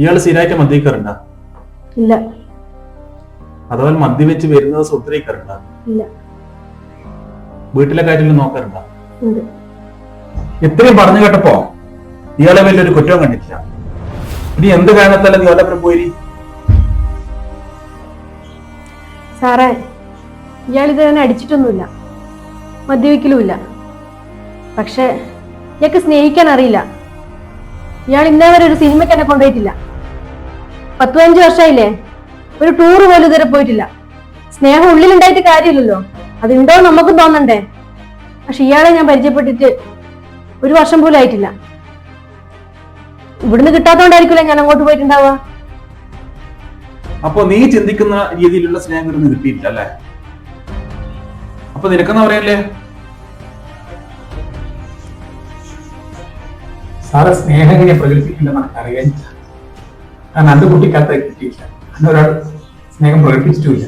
ഇയാൾ സ്ഥിരമായിട്ട് മദ്യക്കാറുണ്ട ഇല്ല. അഥവാ മദ്യവെച്ച് വരുന്നത് സുദ്രയിക്കാറുണ്ട ഇല്ല. വീട്ടിലെ കാര്യത്തിൽ നോക്കാറുണ്ട? ഇത്രയും പറഞ്ഞു കേട്ടപ്പോ ഇയാളെ വലിയൊരു കുറ്റവും കണ്ടിട്ടില്ല. ഇനി എന്ത് കാരണത്തല്ല നീ ഓലപ്പുറം പോയി സാറേ ഇയാൾ തന്നെ അടിച്ചിട്ടൊന്നുമില്ല. മദ്യപിക്കലുമില്ല. പക്ഷെ ഇയാൾക്ക് സ്നേഹിക്കാൻ അറിയില്ല. ഇയാൾ ഇന്നേ വരെ ഒരു സിനിമയ്ക്ക് എന്നെ കൊണ്ടുപോയിട്ടില്ല. പത്ത് പതിനഞ്ച് വർഷമായില്ലേ ഒരു ടൂർ പോലും ഇതുവരെ പോയിട്ടില്ല. സ്നേഹം ഉള്ളിലുണ്ടായിട്ട് കാര്യമില്ലല്ലോ. അതുണ്ടോ നമുക്ക് തോന്നണ്ടേ? പക്ഷെ ഇയാളെ ഞാൻ പരിചയപ്പെട്ടിട്ട് ഒരു വർഷം പോലും ആയിട്ടില്ല. ഇവിടുന്ന് കിട്ടാത്തോണ്ടായിരിക്കില്ല ഞാൻ അങ്ങോട്ട് പോയിട്ടുണ്ടാവുക? അപ്പൊ നീ ചിന്തിക്കുന്ന രീതിയിലുള്ള സ്നേഹം ഇവിടുന്ന് കിട്ടിയിട്ടില്ല അല്ലേ? അപ്പൊ നിനക്കെന്ന് പറയല്ലേ സാറേ സ്നേഹം എങ്ങനെ പ്രകടിപ്പിക്കില്ലെന്ന് അറിയാൻ കാരണം കുട്ടി കത്ത് കിട്ടിയില്ല. അന്ന് ഒരാൾ സ്നേഹം പ്രകടിപ്പിച്ചിട്ടുമില്ല.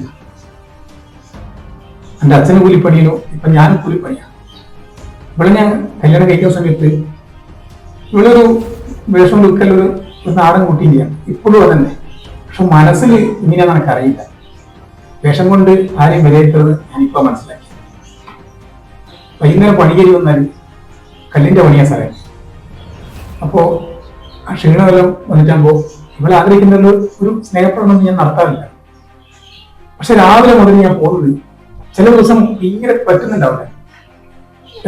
എന്റെ അച്ഛന് കൂലിപ്പണിയിലോ ഇപ്പൊ ഞാനും കൂലിപ്പണിയാണ്. ഇവിടെ ഞാൻ കല്യാണം കഴിക്കുന്ന സമയത്ത് ഇവളൊരു വേഷം കൊടുക്കലൊരു ഒരു നാടൻ കുട്ടിയില്ല. ഇപ്പോഴും അതന്നെ. പക്ഷെ മനസ്സിൽ ഇങ്ങനെയാണെന്ന് എനിക്കറിയില്ല. വേഷം കൊണ്ട് ആരെയും വിലയിരുത്തുന്നത് ഞാനിപ്പോ മനസ്സിലാക്കി. വൈകുന്നേരം പണി കഴിഞ്ഞ് വന്നാൽ കല്ലിന്റെ പണിയാ സാറേ. അപ്പോ ആ വന്നിട്ടാകുമ്പോ ഇവിടെ ആഗ്രഹിക്കുന്ന ഒരു സ്നേഹപ്രകടനം ഞാൻ നടത്താറില്ല. പക്ഷെ രാവിലെ മുതൽ ഞാൻ പോകുന്നത് ചില ദിവസം ഭയങ്കര അവിടെ.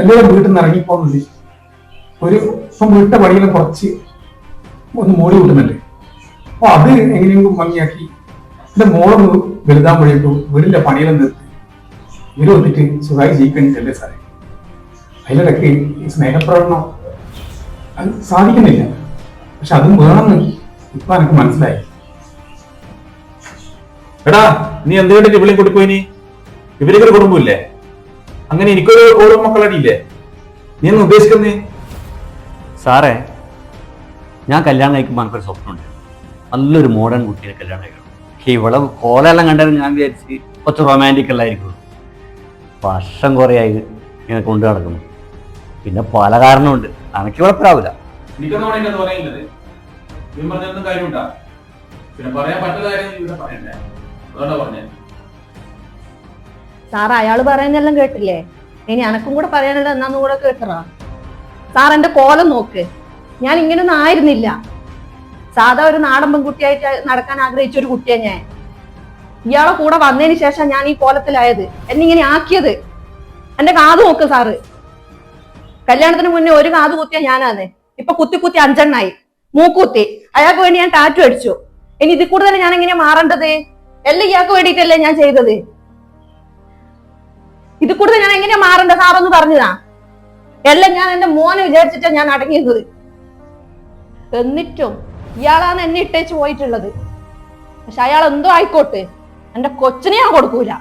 എന്തെങ്കിലും വീട്ടിൽ നിന്ന് ഇറങ്ങിപ്പോകുന്നത് ഒരു ഇപ്പം വീട്ടിലെ പണിയെല്ലാം കുറച്ച് ഒന്ന് മോടി കൂട്ടുന്നുണ്ട് അപ്പൊ അത് എങ്ങനെയെങ്കിലും ഭംഗിയാക്കി എന്റെ മോളൊന്ന് വലുതാകുമ്പോഴേക്കും വീടിന്റെ പണിയെല്ലാം നിർത്തി. ഇവർ വന്നിട്ട് സുഖമായി ജീവിക്കണില്ലേ സാറേ? അതിലിടയ്ക്ക് സ്നേഹപ്രകടനം അത് സാധിക്കുന്നില്ല. പക്ഷെ അതും വേണമെന്ന് ഇപ്പൊ എനിക്ക് മനസ്സിലായി. എടാ നീ എന്ത് കണ്ടിട്ട് ഇവിളെയും കൂടി പോയിനി ഇവരൊക്കെ ഒരു കുടുംബമില്ലേ? അങ്ങനെ എനിക്കൊരു ഓടും മക്കളടിയില്ലേ? നീ എന്ന് ഉദ്ദേശിക്കുന്നേ? സാറേ ഞാൻ കല്യാണം കഴിക്കുമ്പോൾ എനിക്കൊരു സ്വപ്നമുണ്ട്. നല്ലൊരു മോഡേൺ കുട്ടിയെ കല്യാണം കഴിക്കണം. ഇവളെ കോലെല്ലാം കണ്ടാലും ഞാൻ വിചാരിച്ച് കുറച്ച് റൊമാന്റിക് അല്ലായിരിക്കും വർഷം കുറേയായി ഇങ്ങനെ കൊണ്ടു നടക്കുന്നു പിന്നെ പല കാരണമുണ്ട്. എനിക്ക് കുഴപ്പമാവില്ല എനിക്കൊന്നും അതിന്റെ പറയുന്നത് നീ പറഞ്ഞൊന്നും കാര്യമുണ്ടാ പിന്നെ പറയാൻ പറ്റുന്ന കാര്യം ഇവിടെ പറയണ്ടേ? അതുകൊണ്ടാ പറഞ്ഞേ? സാർ അയാൾ പറയുന്നെല്ലാം കേട്ടില്ലേ? ഇനി എനക്കും കൂടെ പറയാനുള്ള എന്നാന്ന് കൂടെ കേട്ടറാ സാർ എന്റെ കോലം നോക്ക്. ഞാൻ ഇങ്ങനൊന്നും ആയിരുന്നില്ല. സാധാ ഒരു നാടൻ പെൺകുട്ടിയായിട്ട് നടക്കാൻ ആഗ്രഹിച്ച ഒരു കുട്ടിയാ ഞാൻ. ഇയാളെ കൂടെ വന്നതിന് ശേഷം ഞാൻ ഈ കോലത്തിലായത്. എന്നെ ഇങ്ങനെ ആക്കിയത്. എന്റെ കാത് നോക്ക് സാറ്. കല്യാണത്തിന് മുന്നേ ഒരു കാത് കുത്തിയ ഞാനാണ് ഇപ്പൊ കുത്തി കുത്തി അഞ്ചെണ്ണായി. മൂക്കുത്തി. അയാൾക്ക് വേണ്ടി ഞാൻ ടാറ്റു അടിച്ചു. ഇനി ഇതിൽ കൂടുതൽ ഞാൻ എങ്ങനെയാ മാറേണ്ടത്? എല്ലാം ഇയാൾക്ക് വേണ്ടിയിട്ടല്ലേ ഞാൻ ചെയ്തത്? ഇത് കൂടുതൽ ഞാൻ എങ്ങനെയാ മാറേണ്ട സാറൊന്ന് പറഞ്ഞതാ എല്ലാം ഞാൻ എന്റെ മോനെ വിചാരിച്ചിട്ടാ ഞാൻ അടങ്ങിയത് എന്നിട്ടും ഇയാളാണ് എന്നെ ഇട്ടേച്ച് പോയിട്ടുള്ളത്. പക്ഷെ അയാൾ എന്തോ ആയിക്കോട്ടെ. എന്റെ കൊച്ചിനെ ഞാൻ കൊടുക്കൂല.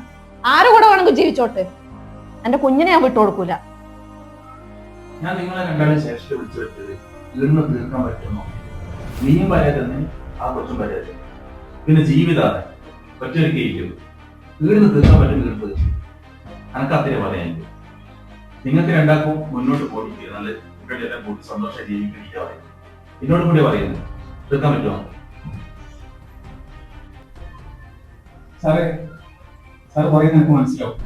ആരും കൂടെ വേണമെങ്കിൽ ജീവിച്ചോട്ടെ. എന്റെ കുഞ്ഞിനെ ഞാൻ വിട്ടു കൊടുക്കൂല. ഞാൻ നിങ്ങളെ രണ്ടാളും ശേഷം വിളിച്ചു ഇന്ന് തീർക്കാൻ പറ്റുമോ? നീയും പറയാതെ ആ കൊച്ചും പറയാതെ പിന്നെ ജീവിതാണ് ഒറ്റയൊരുക്കിയിരിക്കും വീടിന് തീർക്കാൻ പറ്റും തീർത്ത് അനക്ക് അത്രേ പറയാനില്ല നിങ്ങൾക്ക് രണ്ടാക്കും മുന്നോട്ട് പോയിട്ട് നല്ല എല്ലാം കൂടി സന്തോഷം ജീവിക്കുക എന്നോട് കൂടി പറയുന്നു. തീർക്കാൻ പറ്റുമോ? സാറേ സാർ പറയുന്നത് എനിക്ക് മനസ്സിലാവും.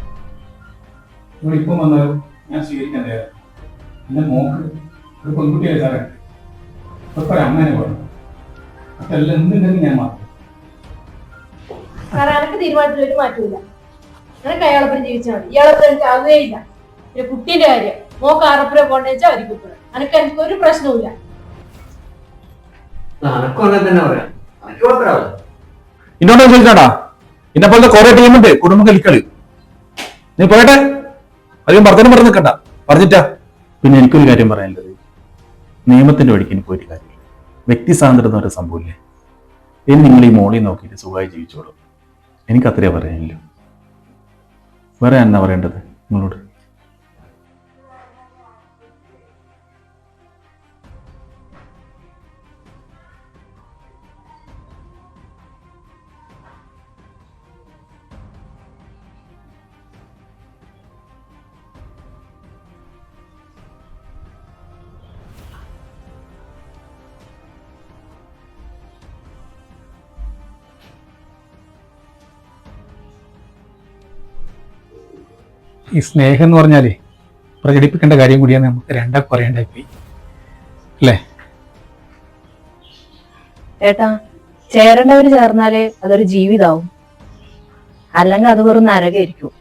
ഇവിടെ ഇപ്പം വന്നാലും ഞാൻ സ്വീകരിക്കാൻ തയ്യാറാണ്. എന്റെ മോക്ക് ഒരു പെൺകുട്ടിയായി സാറേ. ഇപ്പൊ ഒരു അമ്മേനെ വേണം. അപ്പൊ എല്ലാം എന്തുണ്ടെങ്കിൽ ഞാൻ മാറും കാരണം എനക്ക് തീരുമാനത്തിൽ ഒരു മാറ്റമില്ല എനക്ക് അയാളൊപ്പം ജീവിച്ചാൽ മതി ഇയാളൊപ്പം എനിക്ക് ആവുകയേ ഇല്ല. പിന്നെ കുട്ടീന്റെ കാര്യം. മോക്ക് ആറപ്പുരം പോകണ്ടെന്ന് വെച്ചാൽ അവർക്ക് പോകണം എനക്ക് എനിക്ക് ഒരു പ്രശ്നവുമില്ല. എനക്കും അങ്ങനെ തന്നെ പറയാം. എനിക്ക് കുഴപ്പമില്ല ഇന്നോട് ഇന്നെ പോലത്തെ കുറെ ടീമുണ്ട് കുടുംബ കളിക്കളി. നീ പോയട്ടെ? അധികം പറഞ്ഞു പറഞ്ഞു നിൽക്കണ്ട. പറഞ്ഞിട്ടാ. പിന്നെ എനിക്കൊരു കാര്യം പറയാനുള്ളത്. നിയമത്തിന്റെ വഴിക്ക് എനിക്ക് ഒരു കാര്യം. വ്യക്തി സ്വാതന്ത്ര്യം എന്ന് പറയുന്ന സംഭവമില്ലേ? ഇനി നിങ്ങൾ ഈ മോളി നോക്കിയിട്ട് സുഖമായി ജീവിച്ചോളൂ. എനിക്ക് അത്രേ പറയാനില്ല വേറെ എന്നാ പറയേണ്ടത് നിങ്ങളോട്? ഈ സ്നേഹം എന്ന് പറഞ്ഞാൽ പ്രകടിപ്പിക്കേണ്ട കാര്യം കൂടിയാണ് നമുക്ക് രണ്ടാ കുറയേണ്ടായി പോയി. അല്ലേ? ഏട്ടാ ചേരേണ്ടവര് ചേർന്നാൽ അതൊരു ജീവിതാവും. അല്ലെങ്കിൽ അത് വെറും നരകായിരിക്കും